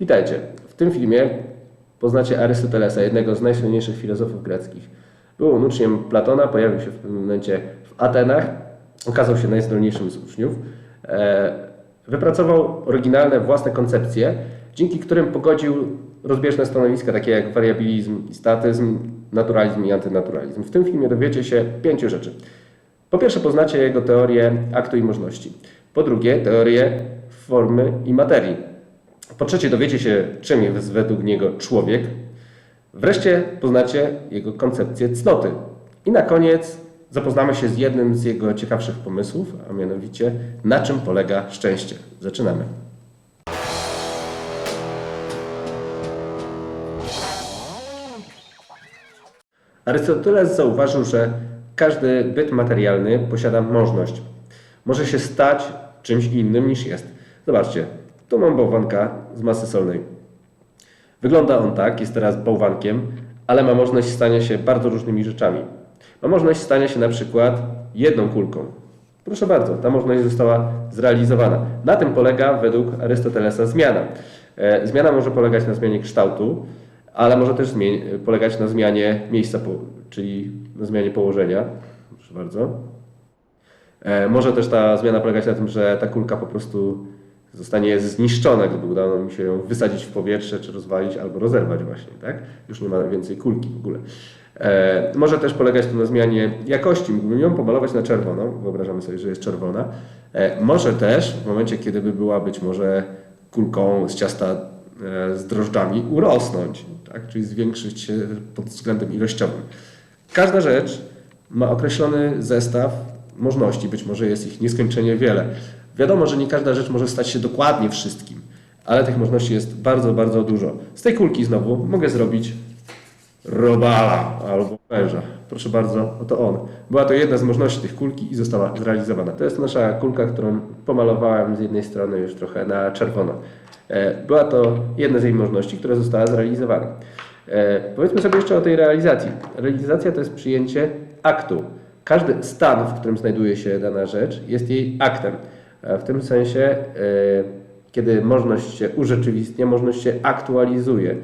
Witajcie. W tym filmie poznacie Arystotelesa, jednego z najsłynniejszych filozofów greckich. Był on uczniem Platona, pojawił się w pewnym momencie w Atenach, okazał się najzdolniejszym z uczniów. E, Wypracował oryginalne własne koncepcje, dzięki którym pogodził rozbieżne stanowiska takie jak wariabilizm i statyzm, naturalizm i antynaturalizm. W tym filmie dowiecie się pięciu rzeczy. Po pierwsze poznacie jego teorię aktu i możności. Po drugie teorię formy i materii. Po trzecie dowiecie się, czym jest według niego człowiek. Wreszcie poznacie jego koncepcję cnoty. I na koniec zapoznamy się z jednym z jego ciekawszych pomysłów, a mianowicie na czym polega szczęście. Zaczynamy. Arystoteles zauważył, że każdy byt materialny posiada możność. Może się stać czymś innym niż jest. Zobaczcie, tu mam bałwanka z masy solnej. Wygląda on tak, jest teraz bałwankiem, ale ma możliwość stania się bardzo różnymi rzeczami. Ma możliwość stania się na przykład jedną kulką. Proszę bardzo, ta możliwość została zrealizowana. Na tym polega według Arystotelesa zmiana. E, Zmiana może polegać na zmianie kształtu, ale może też polegać na zmianie miejsca, czyli na zmianie położenia. Proszę bardzo. E, Może też ta zmiana polegać na tym, że ta kulka po prostu zostanie zniszczona, gdyby udało mi się ją wysadzić w powietrze, czy rozwalić, albo rozerwać właśnie, tak? Już nie ma więcej kulki w ogóle. E, może też polegać to na zmianie jakości. Mógłbym ją pomalować na czerwono, wyobrażamy sobie, że jest czerwona. E, może też w momencie, kiedy by była być może kulką z ciasta e, z drożdżami, urosnąć, tak? Czyli zwiększyć się pod względem ilościowym. Każda rzecz ma określony zestaw możliwości, być może jest ich nieskończenie wiele. Wiadomo, że nie każda rzecz może stać się dokładnie wszystkim, ale tych możliwości jest bardzo, bardzo dużo. Z tej kulki znowu mogę zrobić robala albo węża. Proszę bardzo, oto on. Była to jedna z możliwości tych kulki i została zrealizowana. To jest nasza kulka, którą pomalowałem z jednej strony już trochę na czerwono. E, Była to jedna z jej możliwości, która została zrealizowana. E, Powiedzmy sobie jeszcze o tej realizacji. Realizacja to jest przyjęcie aktu. Każdy stan, w którym znajduje się dana rzecz, jest jej aktem. E, W tym sensie, e, kiedy możliwość się urzeczywistnia, możliwość się aktualizuje.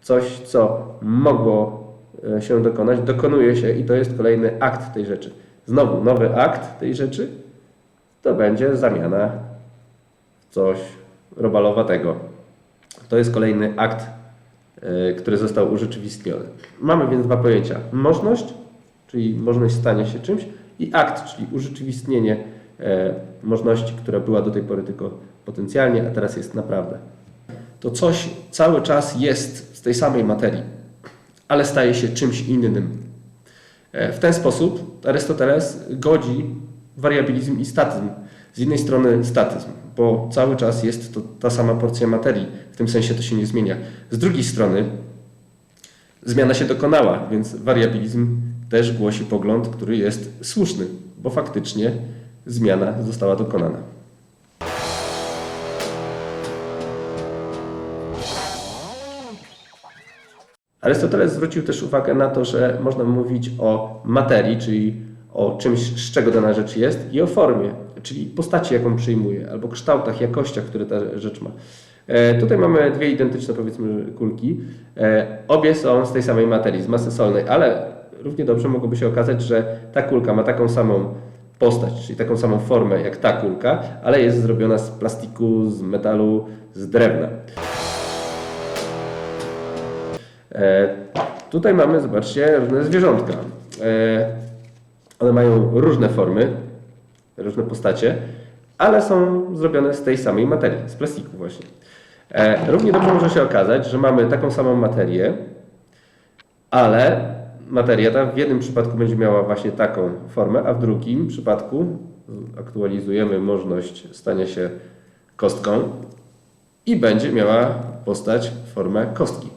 Coś, co mogło e, się dokonać, dokonuje się i to jest kolejny akt tej rzeczy. Znowu nowy akt tej rzeczy to będzie zamiana w coś robalowatego. To jest kolejny akt, który został urzeczywistniony. Mamy więc dwa pojęcia. Możność, czyli możliwość stania się czymś i akt, czyli urzeczywistnienie możliwości, która była do tej pory tylko potencjalnie, a teraz jest naprawdę. To coś cały czas jest z tej samej materii, ale staje się czymś innym. E, W ten sposób Arystoteles godzi wariabilizm i statyzm. Z jednej strony statyzm, bo cały czas jest to ta sama porcja materii, w tym sensie to się nie zmienia. Z drugiej strony zmiana się dokonała, więc wariabilizm też głosi pogląd, który jest słuszny, bo faktycznie zmiana została dokonana. Arystoteles zwrócił też uwagę na to, że można mówić o materii, czyli o czymś, z czego dana rzecz jest, i o formie, czyli postaci, jaką przyjmuje, albo kształtach, jakościach, które ta rzecz ma. E, tutaj mamy dwie identyczne, powiedzmy, kulki. E, obie są z tej samej materii, z masy solnej, ale równie dobrze mogłoby się okazać, że ta kulka ma taką samą postać, czyli taką samą formę jak ta kulka, ale jest zrobiona z plastiku, z metalu, z drewna. E, tutaj mamy, zobaczcie, różne zwierzątka. E, one mają różne formy, różne postacie, ale są zrobione z tej samej materii, z plastiku właśnie. E, równie dobrze może się okazać, że mamy taką samą materię, ale materia ta w jednym przypadku będzie miała właśnie taką formę, a w drugim przypadku aktualizujemy możliwość stania się kostką i będzie miała postać, formę kostki.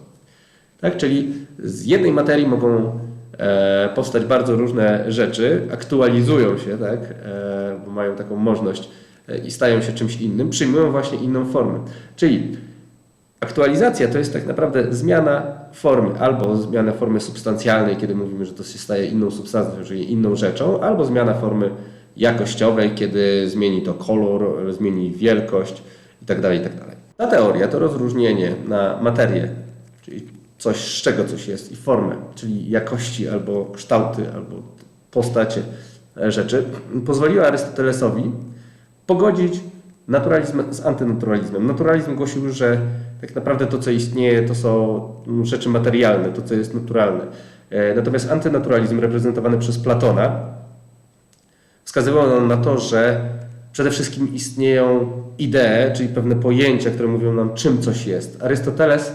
Tak? Czyli z jednej materii mogą e, powstać bardzo różne rzeczy, aktualizują się, tak? e, bo mają taką możliwość e, i stają się czymś innym, przyjmują właśnie inną formę. Czyli aktualizacja to jest tak naprawdę zmiana formy, albo zmiana formy substancjalnej, kiedy mówimy, że to się staje inną substancją, czyli inną rzeczą, albo zmiana formy jakościowej, kiedy zmieni to kolor, zmieni wielkość itd. itd. Ta teoria to rozróżnienie na materię, czyli coś, z czego coś jest, i formę, czyli jakości albo kształty, albo postacie e, rzeczy, pozwoliła Arystotelesowi pogodzić naturalizm z antynaturalizmem. Naturalizm głosił, że tak naprawdę to, co istnieje, to są rzeczy materialne, to, co jest naturalne. E, Natomiast antynaturalizm reprezentowany przez Platona wskazywał na to, że przede wszystkim istnieją idee, czyli pewne pojęcia, które mówią nam, czym coś jest. Arystoteles e,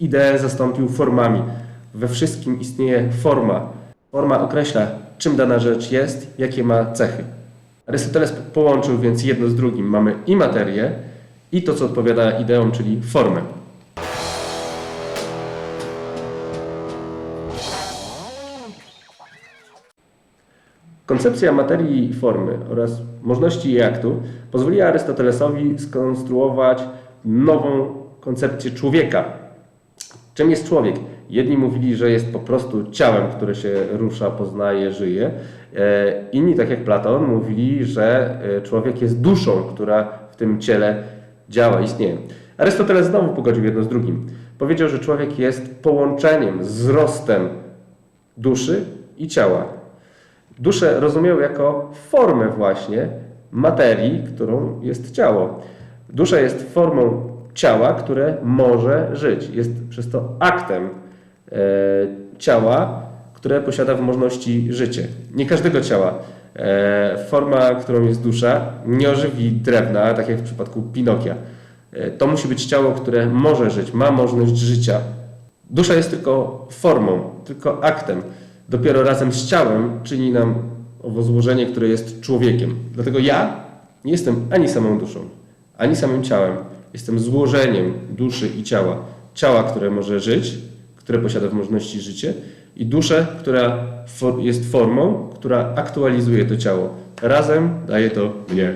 ideę zastąpił formami. We wszystkim istnieje forma. Forma określa, czym dana rzecz jest, jakie ma cechy. Arystoteles połączył więc jedno z drugim. Mamy i materię, i to, co odpowiada ideom, czyli formę. Koncepcja materii i formy oraz możności jej aktu pozwoliła Arystotelesowi skonstruować nową koncepcję człowieka. Czym jest człowiek? Jedni mówili, że jest po prostu ciałem, które się rusza, poznaje, żyje. E, Inni, tak jak Platon, mówili, że e, człowiek jest duszą, która w tym ciele działa, istnieje. Arystoteles znowu pogodził jedno z drugim. Powiedział, że człowiek jest połączeniem, wzrostem duszy i ciała. Duszę rozumiał jako formę właśnie materii, którą jest ciało. Dusza jest formą ciała, które może żyć. Jest przez to aktem ciała, które posiada w możności życie. Nie każdego ciała. E, forma, którą jest dusza, nie ożywi drewna, tak jak w przypadku Pinokia. E, to musi być ciało, które może żyć, ma możliwość życia. Dusza jest tylko formą, tylko aktem. Dopiero razem z ciałem czyni nam owo złożenie, które jest człowiekiem. Dlatego ja nie jestem ani samą duszą, ani samym ciałem. Jestem złożeniem duszy i ciała. Ciała, które może żyć, które posiada w możliwości życie i duszę, która fo- jest formą, która aktualizuje to ciało. Razem daje to mnie.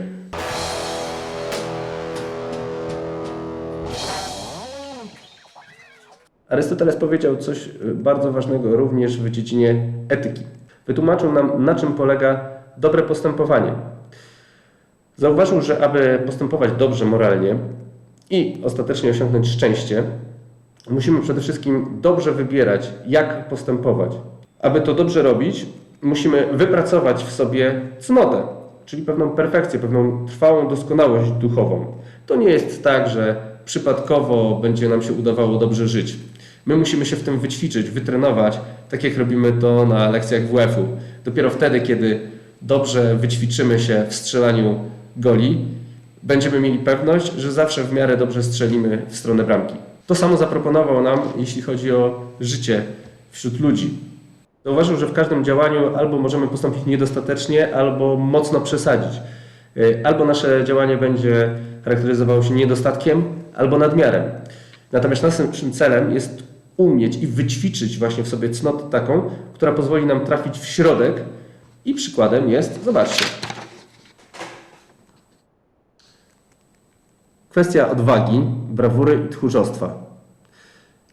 Arystoteles powiedział coś y, bardzo ważnego również w dziedzinie etyki. Wytłumaczył nam, na czym polega dobre postępowanie. Zauważył, że aby postępować dobrze moralnie i ostatecznie osiągnąć szczęście, musimy przede wszystkim dobrze wybierać, jak postępować. Aby to dobrze robić, musimy wypracować w sobie cnotę, czyli pewną perfekcję, pewną trwałą doskonałość duchową. To nie jest tak, że przypadkowo będzie nam się udawało dobrze żyć. My musimy się w tym wyćwiczyć, wytrenować, tak jak robimy to na lekcjach WF-u. Dopiero wtedy, kiedy dobrze wyćwiczymy się w strzelaniu goli, będziemy mieli pewność, że zawsze w miarę dobrze strzelimy w stronę bramki. To samo zaproponował nam, jeśli chodzi o życie wśród ludzi. Zauważył, że w każdym działaniu albo możemy postąpić niedostatecznie, albo mocno przesadzić. Y, Albo nasze działanie będzie charakteryzowało się niedostatkiem, albo nadmiarem. Natomiast naszym celem jest umieć i wyćwiczyć właśnie w sobie cnotę taką, która pozwoli nam trafić w środek i przykładem jest, zobaczcie, kwestia odwagi, brawury i tchórzostwa.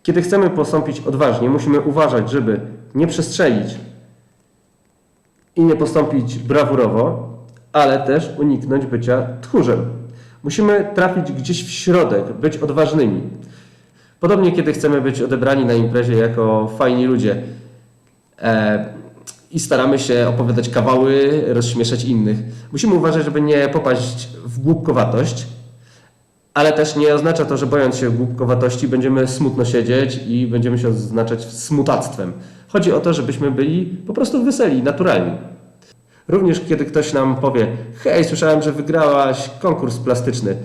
Kiedy chcemy postąpić odważnie, musimy uważać, żeby nie przestrzelić i nie postąpić brawurowo, ale też uniknąć bycia tchórzem. Musimy trafić gdzieś w środek, być odważnymi. Podobnie, kiedy chcemy być odebrani na imprezie jako fajni ludzie e, i staramy się opowiadać kawały, rozśmieszać innych. Musimy uważać, żeby nie popaść w głupkowatość, ale też nie oznacza to, że bojąc się głupkowatości będziemy smutno siedzieć i będziemy się oznaczać smutactwem. Chodzi o to, żebyśmy byli po prostu weseli, naturalni. Również kiedy ktoś nam powie, hej, słyszałem, że wygrałaś konkurs plastyczny.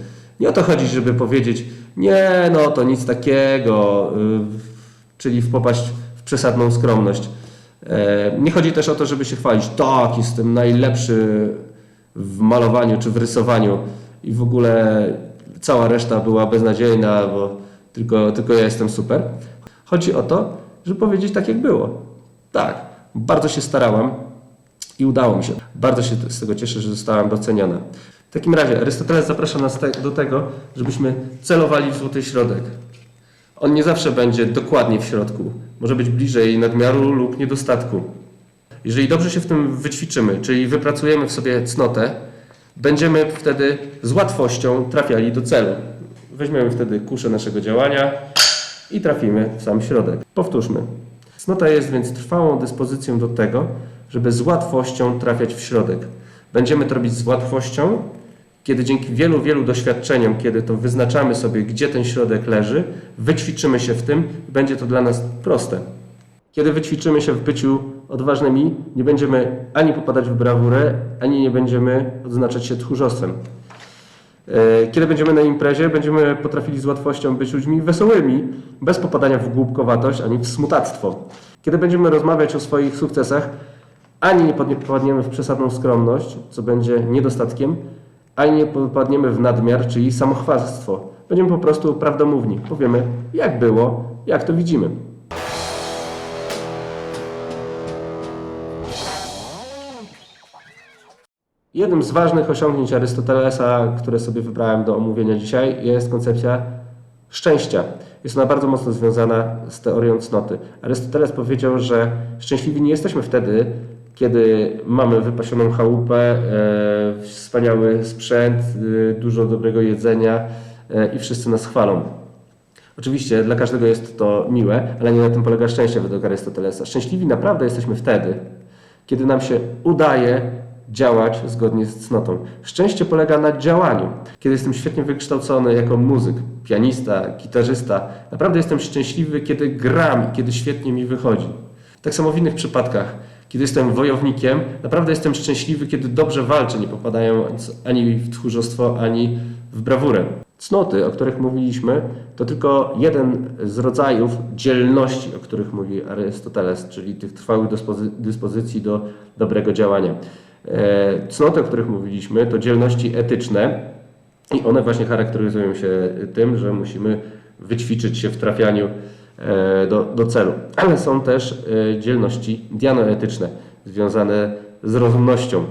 Nie o to chodzi, żeby powiedzieć, nie, no to nic takiego, yy, czyli popaść w przesadną skromność. E, Nie chodzi też o to, żeby się chwalić, tak, jestem najlepszy w malowaniu czy w rysowaniu i w ogóle cała reszta była beznadziejna, bo tylko, tylko ja jestem super. Chodzi o to, żeby powiedzieć tak, jak było. Tak, bardzo się starałam i udało mi się. Bardzo się z tego cieszę, że zostałam doceniona. W takim razie Arystoteles zaprasza nas te, do tego, żebyśmy celowali w złoty środek. On nie zawsze będzie dokładnie w środku. Może być bliżej nadmiaru lub niedostatku. Jeżeli dobrze się w tym wyćwiczymy, czyli wypracujemy w sobie cnotę, będziemy wtedy z łatwością trafiali do celu. Weźmiemy wtedy kuszę naszego działania i trafimy w sam środek. Powtórzmy. Cnota jest więc trwałą dyspozycją do tego, żeby z łatwością trafiać w środek. Będziemy to robić z łatwością, kiedy dzięki wielu, wielu doświadczeniom, kiedy to wyznaczamy sobie, gdzie ten środek leży, wyćwiczymy się w tym, będzie to dla nas proste. Kiedy wyćwiczymy się w byciu odważnymi, nie będziemy ani popadać w brawurę, ani nie będziemy odznaczać się tchórzostwem. E, Kiedy będziemy na imprezie, będziemy potrafili z łatwością być ludźmi wesołymi, bez popadania w głupkowatość ani w smutactwo. Kiedy będziemy rozmawiać o swoich sukcesach, ani nie popadniemy w przesadną skromność, co będzie niedostatkiem, ani nie popadniemy w nadmiar, czyli samochwalstwo. Będziemy po prostu prawdomówni. Powiemy, jak było, jak to widzimy. Jednym z ważnych osiągnięć Arystotelesa, które sobie wybrałem do omówienia dzisiaj, jest koncepcja szczęścia. Jest ona bardzo mocno związana z teorią cnoty. Arystoteles powiedział, że szczęśliwi nie jesteśmy wtedy, kiedy mamy wypasioną chałupę, e, wspaniały sprzęt, e, dużo dobrego jedzenia e, i wszyscy nas chwalą. Oczywiście dla każdego jest to miłe, ale nie na tym polega szczęście według Arystotelesa. Szczęśliwi naprawdę jesteśmy wtedy, kiedy nam się udaje działać zgodnie z cnotą. Szczęście polega na działaniu. Kiedy jestem świetnie wykształcony jako muzyk, pianista, gitarzysta, naprawdę jestem szczęśliwy, kiedy gram i kiedy świetnie mi wychodzi. Tak samo w innych przypadkach. Kiedy jestem wojownikiem, naprawdę jestem szczęśliwy, kiedy dobrze walczę, nie popadając ani w tchórzostwo, ani w brawurę. Cnoty, o których mówiliśmy, to tylko jeden z rodzajów dzielności, o których mówi Arystoteles, czyli tych trwałych dyspozy- dyspozycji do dobrego działania. E, Cnoty, o których mówiliśmy, to dzielności etyczne i one właśnie charakteryzują się tym, że musimy wyćwiczyć się w trafianiu e, do, do celu. Ale są też e, dzielności dianoetyczne, związane z rozumnością.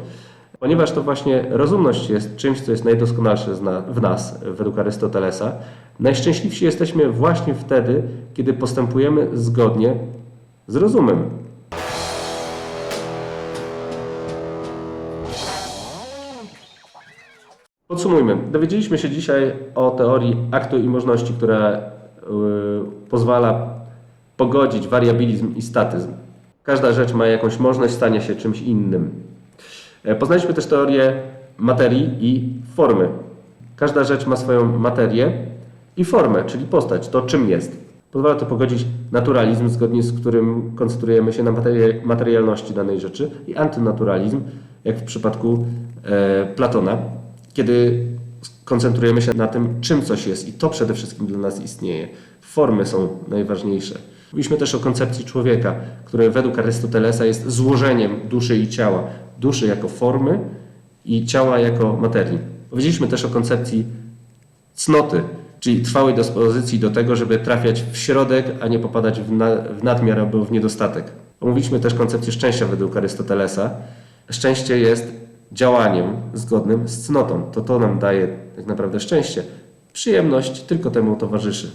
Ponieważ to właśnie rozumność jest czymś, co jest najdoskonalsze w nas, według Arystotelesa, najszczęśliwsi jesteśmy właśnie wtedy, kiedy postępujemy zgodnie z rozumem. Podsumujmy. Dowiedzieliśmy się dzisiaj o teorii aktu i możności, która y, pozwala pogodzić wariabilizm i statyzm. Każda rzecz ma jakąś możność stania się czymś innym. E, Poznaliśmy też teorię materii i formy. Każda rzecz ma swoją materię i formę, czyli postać, to czym jest. Pozwala to pogodzić naturalizm, zgodnie z którym koncentrujemy się na materialności danej rzeczy, i antynaturalizm, jak w przypadku e, Platona, kiedy koncentrujemy się na tym, czym coś jest, i to przede wszystkim dla nas istnieje. Formy są najważniejsze. Mówiliśmy też o koncepcji człowieka, który według Arystotelesa jest złożeniem duszy i ciała. Duszy jako formy i ciała jako materii. Powiedzieliśmy też o koncepcji cnoty, czyli trwałej dyspozycji do tego, żeby trafiać w środek, a nie popadać w, na, w nadmiar albo w niedostatek. Omówiliśmy też koncepcję szczęścia według Arystotelesa. Szczęście jest działaniem zgodnym z cnotą. To to nam daje tak naprawdę szczęście. Przyjemność tylko temu towarzyszy.